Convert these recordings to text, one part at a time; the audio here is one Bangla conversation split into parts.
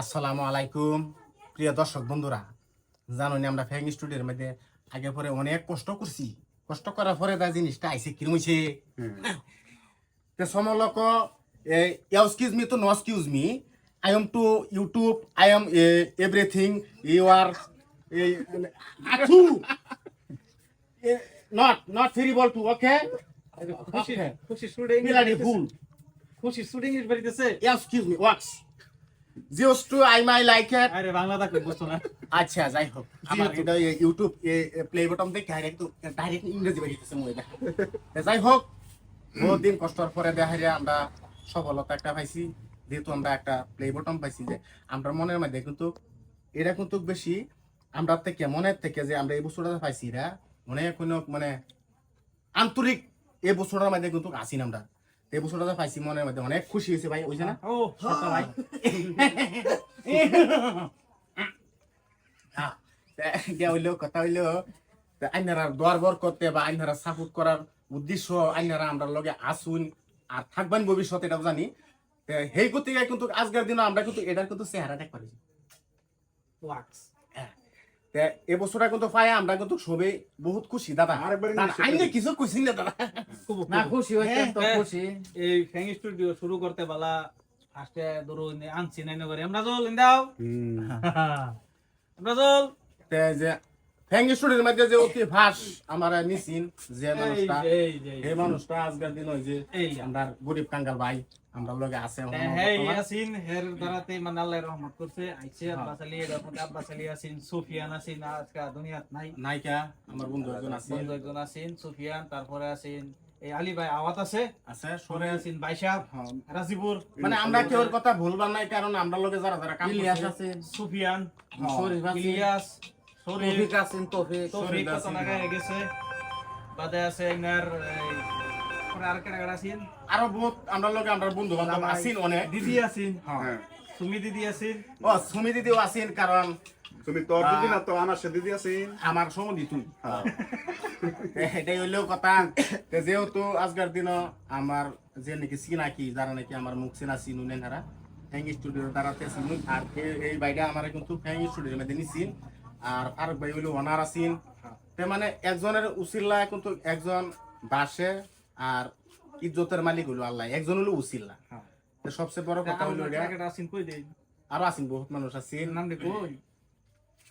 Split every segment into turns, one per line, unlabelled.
আসসালামু আলাইকুম। প্রিয় দর্শক বন্ধুরা জানো নি আমরা ফ্যাং স্টুডিওর মধ্যে আগে পরে অনেক কষ্ট করছি। কষ্ট করার পরে তার জিনিসটা আইসে কিরমইছে তে সমলক এক্সকিউজ মি তো no excuse me I am to YouTube I am everything you are AASU. Not not ফেরিবল টু ওকে
খুশি খুশি শুটিং খুশি শুটিং এর বাড়িতেছে।
Excuse me wax জিওস to I my like it
আরে বাংলা দেখো বুঝছ না।
আচ্ছা যাই হোক আমার এটা ইউটিউব প্লে বটন দেখে ডাইরেক্ট ডাইরেক্ট ইংরেজি বেরিয়েছে যাই হোক বহুত দিন কষ্টর পরে দেখা যায় আমরা সফলতা একটা পাইছি। যেহেতু আমরা একটা প্লে বটন পাইছি যে আমরা মনের মধ্যে কিন্তু এটা কিন্তু বেশি আমরা থেকে মনের থেকে যে আমরা এই বছরটা পাইছি এটা মনে কোনো মানে আন্তরিক এই বছরের মধ্যে কিন্তু আসি না আমরা। তো বছরটা পাইছি মনের মধ্যে। অনেক খুশি হয়েছে ভাই ওই যে না?
ও সত্য ভাই।
হ্যাঁ, হইল কথা হইল আইনারা দর বর করতে বা আইনারা সাপোর্ট করার উদ্দেশ্য আইনারা আমরা লগে আসুন আর থাকবেন ভবিষ্যতে এটা জানি। সেই গতিকে কিন্তু আজকের দিনে আমরা কিন্তু এটার কিন্তু চেহারা দেখ। পারি
ওয়াক্স
তে এবছরটা কিন্তু পাই আমরা কিন্তু সবে বহুত খুশি দাদা। আইনে কিছু খুশি না দাদা।
খুব
না খুশি হয়েছে তো
হ্যাঁ।
খুশি
এই ফ্যাং স্টুডিও শুরু করতে বালা ফার্স্টে ধরো আনছি নাই নগরে আমরা জল ইন্দাও। আমরা জল
তে যে ফ্যাং স্টুডিওর মধ্যে যে অতি ভাস আমার নিছিন যে মানুষটা
এই
মানুষটা আজকের দিন ওই যে আমরা গরিব কাঙ্গাল ভাই আমরা লগে আছে
তে
আমার
হে
বর্তমান।
ইয়াসিন হের দ্বারাতে মানে আল্লাহ রহমত করছে। আইছে আব্বাস আলী এর মধ্যে আব্বাস আলী ইয়াসিন সুফিয়ান আছেন আজকে দুনিয়াত নাই।
নায়িকা আমার বন্ধু একজন আছে।
বন্ধু একজন আছেন সুফিয়ান তারপরে আছেন এই আলী ভাই আওয়াত আছে।
আছে
সরে আছেন বাইশাব
হ্যাঁ।
রাজিপুর
মানে আমরা কেউ কথা ভুলবার নাই কারণ আমরা লগে যারা যারা কাম
আছে
সুফিয়ান
হ্যাঁ।
আছে
ইলিয়াস
তৌফিক আছেন তৌফিক।
তৌফিক কত
আছেন, হ্যাঁ।
গেছে বাদে আছে ইনার আর কেডা কেডা আছেন?
আরও বহুত আমরা লগে আমরা বন্ধু বান্ধব আছেন অনেক।
দিদি আছেন?
হ্যাঁ।
সুমি দিদি আছেন?
ও সুমি দিদিও আছেন কারণ
তুমি তোর দিদি না তো আমার সে দিদি আছে
আমার সম্বন্ধী তুই। এটাই হইলেও কথা। তে যেহেতু আজকের দিন আমার যে নাকি চিনাকি যারা নাকি আমার মুখ চিনা চিনু নেন হারা ফ্যাং স্টুডিওর দ্বারাতে চিনু। আর এই বাইটা আমার কিন্তু ফ্যাং স্টুডিওর মধ্যে নিছিন। আর ফারুক ভাই হইল ওনার আছেন তে মানে একজনের উচিল্লা কিন্তু একজন বাসে আর ইজ্জতের মালিক হইল আল্লাহ একজন হইল উচিল্লা সবচেয়ে বড় কথা হইল
আর আছেন
বহুত মানুষ আছেন
নাম দে কই?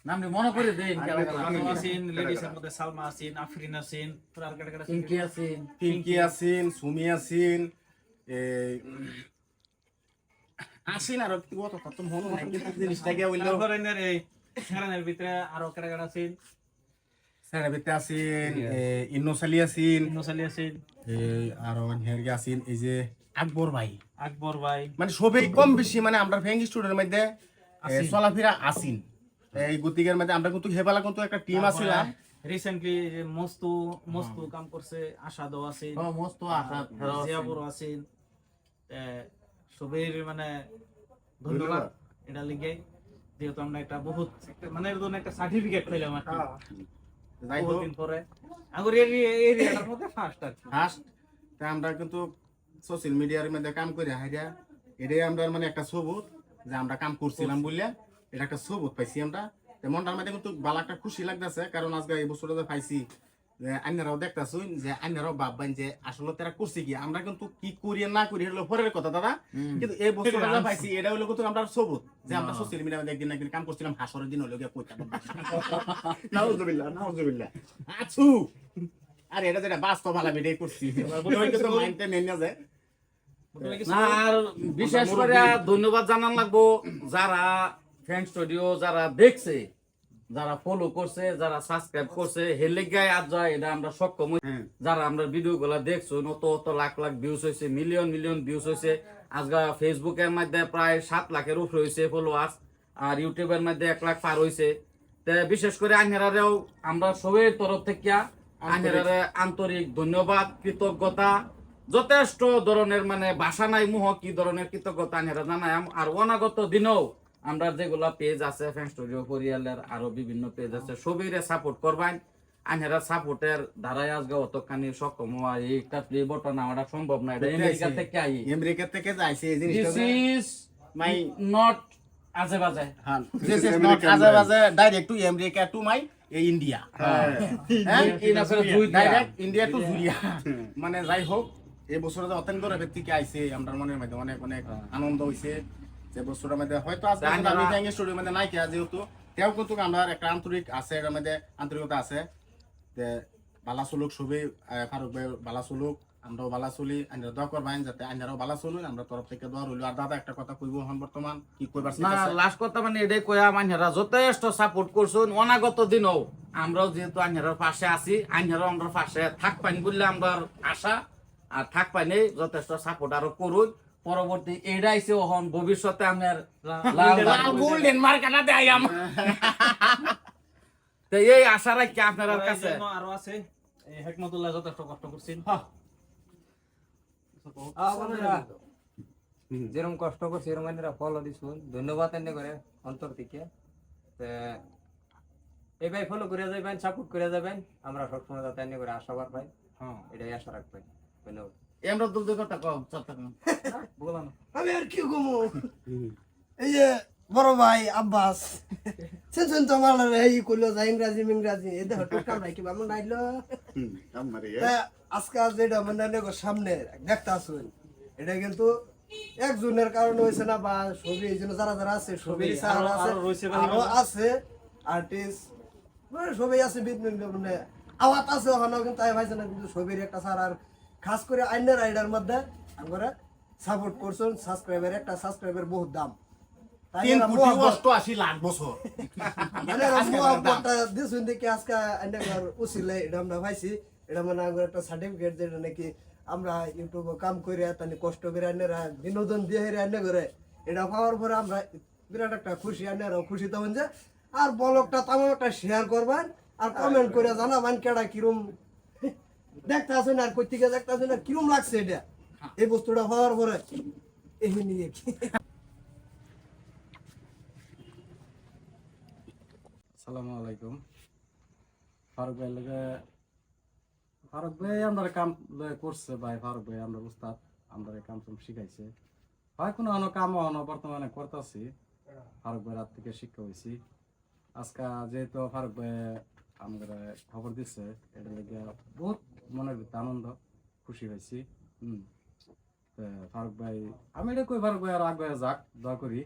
নামনি মনে করে দেন
আরে
কেলা
তো
কেলা।
আজম আছেন লেডিসের মধ্যে সালমা আছেন আফরিন আছেন আর কেডা কেডা
পিঙ্কি আছেন
পিঙ্কি আছেন সুমি আছেন এই আর কত কত মনে কিন্তু হইল?
হেরানের ভিতরে আরও কেডা কেডা আছেন?
সেরাবিতে আছেন ইন্নসালি আছেন
নসালি আছেন।
এই আর হেরগে আছেন এই যে আকবর ভাই।
আকবর ভাই।
মানে সবই কম বেশি মানে আমরা ফ্যাং স্টুডেন্টের মধ্যে এ,
আছেন।
চলাফেরা আসিন এই গতিকের মধ্যে আমরা কিন্তু হেবালা কিন্তু একটা টিম আছিলাম।
রিসেন্টলি মস্তু মস্তু কাম করছে আশাদও আছেন।
ও মস্ত আছেন।
সবের মানে ধন্যবাদ এটা লিগে। যেহেতু আমরা একটা বহুত মানে এর জন্য একটা সার্টিফিকেট পেলাম আর কি।
যাই
বহুত
হোক
দিন পরে। আগর এরিয়াটার মধ্যে ফার্স্ট আর কি।
ফার্স্ট আমরা কিন্তু সোশ্যাল মিডিয়ার মধ্যে কাম করে হাইরা। এটাই আমরা মানে একটা সবুত যে আমরা কাম করছিলাম বললে এটা একটা সবুত পাইছি আমরা। মনটার মধ্যে কিন্তু ভালো একটা খুশি লাগতেছে কারণ আজকে এই বছরটা পাইছি যে আইনারাও দেখতেছুন যে আইনারাও ভাববেন যে আসলে তারা করছে কি? আমরা কিন্তু কি করি না করি হলো পরের কথা দাদা। কিন্তু এই বছরটা যে পাইছি এটা হলো কিন্তু আমরা সবুত। যে আমরা সোশ্যাল মিডিয়ার একদিন একদিন কাম করছিলাম হাসরের দিন হলো গিয়ে কইতাম।
নাউজুবিল্লাহ নাউজুবিল্লাহ।
আছু আরে এটা যেটা বাস্তব ভালো আমি এটাই করছি। কিন্তু মাইন্ডটা নেই না যায়
আর বিশেষ করে ধন্যবাদ জানান লাগবো যারা ফ্যান স্টুডিও যারা দেখছে। যারা ফলো করছে যারা সাবস্ক্রাইব করছে হেলে গায়ে আজ যায় এটা আমরা সক্ষম হই।
হ্যাঁ।
যারা আমরা ভিডিও গুলা দেখছ অত অত লাখ লাখ ভিউজ হয়েছে মিলিয়ন মিলিয়ন ভিউজ হয়েছে আজকে ফেসবুকের মধ্যে প্রায় সাত লাখের উপরে হয়েছে ফলোয়ার্স আর ইউটিউবের মধ্যে এক লাখ পার হয়েছে তে বিশেষ করে আইনেরারেও আমরা সবের তরফ থেকে আইনেরারে আন্তরিক ধন্যবাদ কৃতজ্ঞতা। যথেষ্ট ধরনের মানে ভাষা নাই মুহ কি ধরনের কৃতজ্ঞতা আইনেরা জানাই আর অনাগত দিনেও আমরা যেগুলা পেজ আছে ফ্যান স্টুডিও পরিয়ালের আরও বিভিন্ন পেজ আছে সবইরে সাপোর্ট করবেন। আইনেরা সাপোর্টের ধারায় আজকে অতখানি সক্ষম হওয়া এইটা প্লে বটন আমরা সম্ভব না এটা আমেরিকা থেকে আই।
আমেরিকা থেকে যাইছে এই
দিস ইজ
মাই
নট আজে বাজে।
হ্যাঁ this is not
American
আজাবাজে direct to America to my India হ্যাঁ। ডাইরেক্ট ইন্ডিয়া টু জুলিয়া মানে যাই হোক এই বছরে যে অত্যন্ত থেকে আইছে আমরা মনের মধ্যে অনেক অনেক আনন্দ হইছে। যে বছরের মধ্যে হয়তো আজকে আমি। ব্যাঙ্গের মধ্যে নাই কিয়া যেহেতু তেও কিন্তু আমরা একটা আন্তরিক আছে এটার মধ্যে আন্তরিকতা আছে। যে বালা চলুক সবই ফারুক ভাই বালা চলুক আমরাও বালা চলি আইনারা দোয়া করবেন যাতে আইনারাও বালা চলুন আমরা তরফ থেকে দোয়া রইল আর দাদা একটা কথা কইব হন বর্তমান কি কইবার
না লাস্ট কথা মানে এটাই কয়া মাইনারা যথেষ্ট সাপোর্ট করছুন অনাগত দিনও। আমরাও যেহেতু আইনারার পাশে আছি আইনারাও আমরা পাশে থাক পাইন বললে আমরা আশা আর থাক পাইনে যথেষ্ট সাপোর্ট আরও করুন। পরবর্তী এইটা আইসে ওহন ভবিষ্যতে আমার লাল
লাল গোল্ডেন মার্কাটা দেয় আমার।
তো এই আশা রাখি আপনার কাছে।
আরও আছে। হেকমতুল্লাহ যথেষ্ট কষ্ট করছেন
যেরকম কষ্ট করছি এরকম ফলো দিছুন। ধন্যবাদ এনে করে অন্তর থেকে। তে এই ভাই ফলো করে যাবেন সাপোর্ট করে যাবেন। আমরা সবসময় যাতে এনে করে আশাবাদ পাই।
হ্যাঁ।
এটাই আশা রাখবেন। ধন্যবাদ।
আমরা দুল দুই কথা কম
আমি আর কি কমু এই যে বড় ভাই আব্বাস সেজন তো আমার এই কইলো যা ইংরাজি ইংরাজি এই দেখো টোকাল ভাই কি আমার নাইলো? আজকে যেটা মানে সামনে দেখতে আসুন এটা কিন্তু একজনের কারণে হয়েছে না বা ছবি এই জন্য যারা যারা আছে ছবি
আরো-
আছে আর্টিস্ট মানে সবই আছে বিভিন্ন মানে আওয়াত আছে ওখানেও কিন্তু আমি ভাইছে না কিন্তু ছবির একটা স্যার আর খাস করে আইনের রাইডার মধ্যে আমরা সাপোর্ট করছেন সাবস্ক্রাইবার একটা সাবস্ক্রাইবার বহুত দাম
তিন কোটি অষ্টআশি লাখ বছর
এরা দেখি আজকে উচিলে এটা আমরা পাইছি এটা মানে আমার একটা সার্টিফিকেট যেটা নাকি আমরা ইউটিউবে কাম করে কষ্ট করে আইনেরা বিনোদন দিয়ে হেরে আইনে করে এটা পাওয়ার পরে আমরা বিরাট একটা খুশি আইনেরাও খুশি তখন যে আর ব্লগটা তামাম একটা শেয়ার করবেন আর কমেন্ট করে জানাবেন কেডা কিরম দেখতে আসেন আর কই থেকে দেখতে আসেন আর কিরম লাগছে এটা? এই বস্তুটা হওয়ার পরে এই নিয়ে কি?
আসসালামু আলাইকুম। ফারুক ভাই লগে ফারুক ভাই আমরা কাম করছে ভাই ফারুক ভাই আমরা উস্তাদ আমরা কাম টাম শিখাইছে। হয় কোনো অন্য কাম অন্য বর্তমানে করতেছি ফারুক ভাই রাত থেকে শিক্ষা হয়েছি আজকে যেহেতু ফারুক ভাই আমরা খবর দিচ্ছে এটা লেগে বহুত মনের ভিতরে আনন্দ, খুশি হয়েছি। ফারুক ভাই, আমি এটা কই ফারুক ভাই, আর আগে যাক, দোয়া করি।